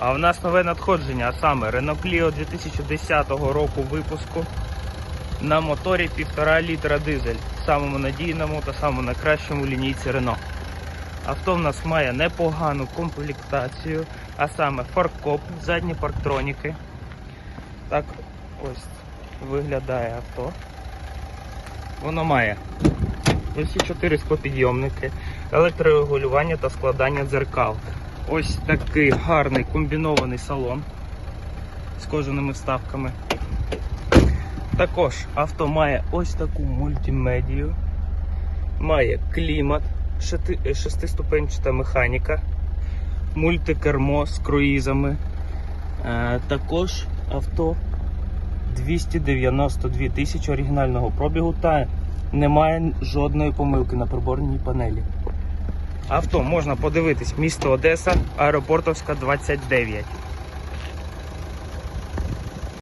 А в нас нове надходження, а саме Renault Clio 2010 року випуску на моторі 1,5 літра дизель, самому надійному та самому найкращому лінійці Renault. Авто в нас має непогану комплектацію, а саме фаркоп, задні парктроніки. Так ось виглядає авто. Воно має усі чотири склопідйомники, електрорегулювання та складання дзеркал. Ось такий гарний комбінований салон з кожаними вставками. Також авто має ось таку мультимедію, має клімат, шести- шестиступенчата механіка, мультикермо з круїзами. Е, також авто 292 тисячі оригінального пробігу та немає жодної помилки на приборній панелі. Авто можна подивитись місто Одеса, аеропортовська 29.